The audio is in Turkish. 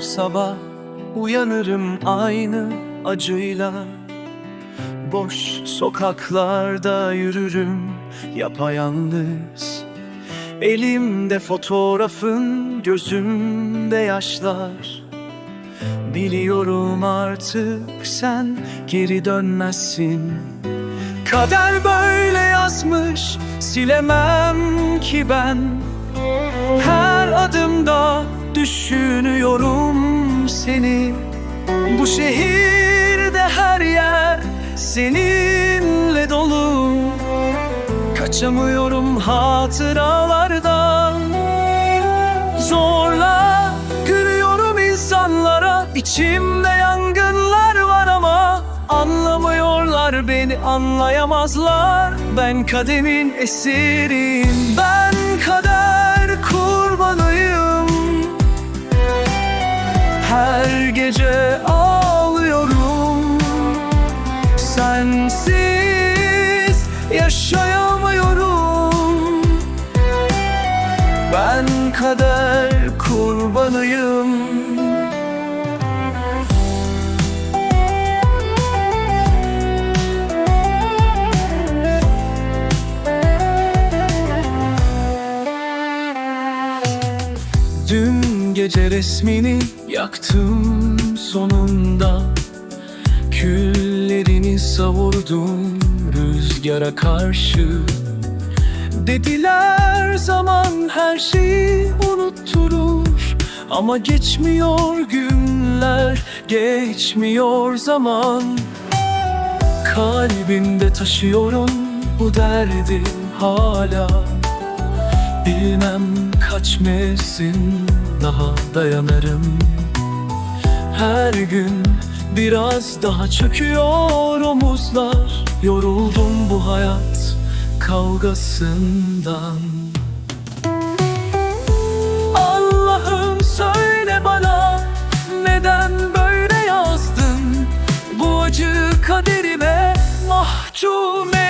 sabah uyanırım aynı acıyla. Boş sokaklarda yürürüm yapayalnız. Elimde fotoğrafın gözümde yaşlar. Biliyorum artık sen geri dönmezsin. Kader böyle yazmış silemem ki ben. Her adımda düşünüyorum seni. Bu şehirde her yer seninle dolu. Kaçamıyorum hatıralardan. Zorla gülüyorum insanlara. İçimde yangınlar var ama Anlamıyorlar beni anlayamazlar. Ben kademin esiriyim Ben kader Her gece ağlıyorum. Sensiz yaşayamıyorum. Ben kader kurbanıyım. Dün gece resmini yaktım sonunda. Küllerini savurdum rüzgara karşı. Dediler zaman her şeyi unutturur. Ama geçmiyor günler, geçmiyor zaman. Kalbimde taşıyorum bu derdi hala. Bilmem kaç mevsim daha dayanırım. Her gün biraz daha çöküyor omuzlar. Yoruldum bu hayat kavgasından. Allah'ım söyle bana neden böyle yazdın? Bu acı kaderime mahkum